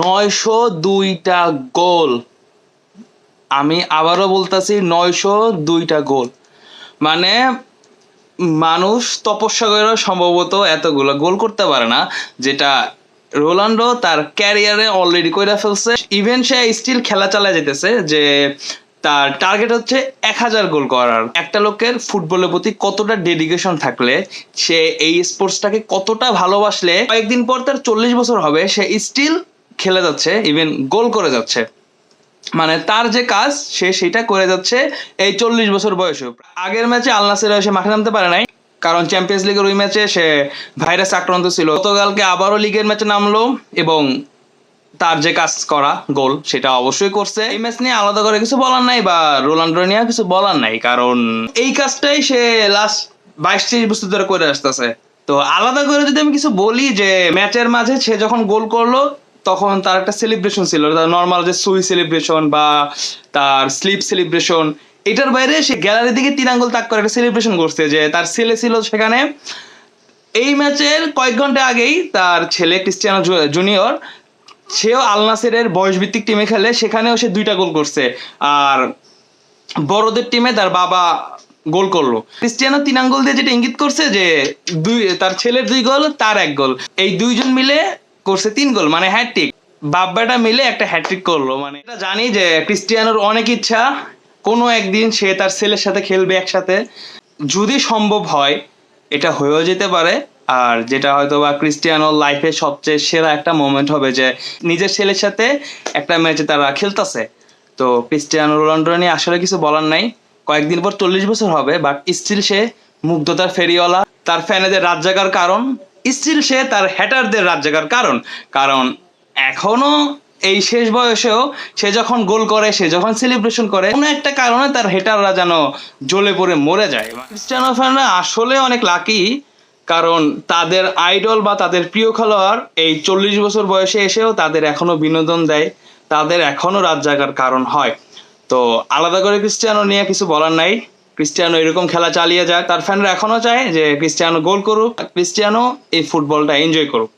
নয়শো দুইটা গোল। আমি আবারও বলতেছি নয়শো দুইটা গোল। মানে মানুষ তপস্যা করে সম্ভবত এতগুলো গোল করতে পারে না, যেটা রোনাল্ডো তার ক্যারিয়ারে অলরেডি করে ফেলছে। ইভেন সে স্টিল খেলা চালায় যেতেছে যে তার টার্গেট হচ্ছে এক হাজার গোল করার। একটা লোকের ফুটবলের প্রতি কতটা ডেডিকেশন থাকলে, সে এই স্পোর্টসটাকে কতটা ভালোবাসলে, কয়েকদিন পর তার চল্লিশ বছর হবে, সে স্টিল খেলে যাচ্ছে ইভেন গোল করে যাচ্ছে। মানে তার যে কাজ, সে সেটা করে যাচ্ছে এই চল্লিশ বছর বয়সে। আগের ম্যাচে আল নাসের সে মাঠে নামতে পারে নাই, কারণ চ্যাম্পিয়ন্স লিগের ওই ম্যাচে সে ভাইরাস আক্রান্ত ছিল। গতকালকে আবারও লিগের ম্যাচে নামলো এবং তার যে কাজ করা গোল সেটা অবশ্যই করছে। এই ম্যাচ নিয়ে আলাদা করে কিছু বলার নাই বা রোনাল্ডো নিয়ে কিছু বলার নাই, কারণ এই কাজটাই সে লাস্ট বাইশ ত্রিশ বছর ধরে করে আসতেছে। তো আলাদা করে যদি আমি কিছু বলি যে, ম্যাচের মাঝে সে যখন গোল করল তখন তার একটা সেলিব্রেশন ছিল, তার নর্মাল যে সুই সেলিব্রেশন বা তার স্লিপ সেলিব্রেশন এটার বাইরে সে গ্যালারি দিকে তিন আঙ্গুল তাক করে একটা সেলিব্রেশন করছে যে তার ছেলে ছিল সেখানে। এই ম্যাচের কয়েক ঘণ্টা আগেই তার ছেলে ক্রিস্টিয়ানো জুনিয়র সেও আল নাসেরের বয়সভিত্তিক টিমে খেলে, সেখানেও সে দুইটা গোল করছে। আর বড়দের টিমে তার বাবা গোল করল। ক্রিস্টিয়ানো তিন আঙ্গুল দিয়ে যেটা ইঙ্গিত করছে যে দুই, তার ছেলের দুই গোল তার এক গোল এই দুইজন মিলে করছে তিন গোল মানে হ্যাট্রিক বাব্বাটা মিলে একটা হ্যাট্রিক করল মানে এটা জানি যে ক্রিস্টিয়ানোর অনেক ইচ্ছা, কোনো একদিন সে তার ছেলের সাথে খেলবে একসাথে। যদি সম্ভব হয়, এটা হয়েও যেতে পারে, আর যেটা হয়তো বা ক্রিস্টিয়ানোর লাইফে সবচেয়ে সেরা একটা মোমেন্ট হবে যে নিজের ছেলের সাথে একটা ম্যাচে তারা খেলতেছে। তো ক্রিস্টিয়ানো রোনাল্ডো নিয়ে আসলে কিছু বলার নাই। কয়েকদিন পর চল্লিশ বছর হবে বাট স্টিল সে মুগ্ধতার ফেরিওয়ালা। তার ফ্যানেদের রাত জাগার কারণ স্টিল সে তার হ্যাটারদের রাত জাগার কারণ? কারণ এখনও এই শেষ বয়সেও সে যখন গোল করে, সে যখন সেলিব্রেশন করে, কোনো একটা কারণে তার হেটাররা যেন জ্বলে পড়ে মরে যায়। ক্রিস্টিয়ানো ফ্যানরা আসলে অনেক লাকি কারণ তাদের আইডল বা তাদের প্রিয় খেলোয়াড় এই চল্লিশ বছর বয়সে এসেও তাদের এখনও বিনোদন দেয়, তাদের এখনও রাত জাগার কারণ হয়। তো আলাদা করে ক্রিস্টিয়ানো নিয়ে কিছু বলার নাই। ক্রিস্টিয়ানো এরকম খেলা চালিয়ে যায়। তার ফ্যানরা এখনও চায় যে ক্রিস্টিয়ানো গোল করুক ক্রিস্টিয়ানো এই ফুটবলটা এনজয় করুক।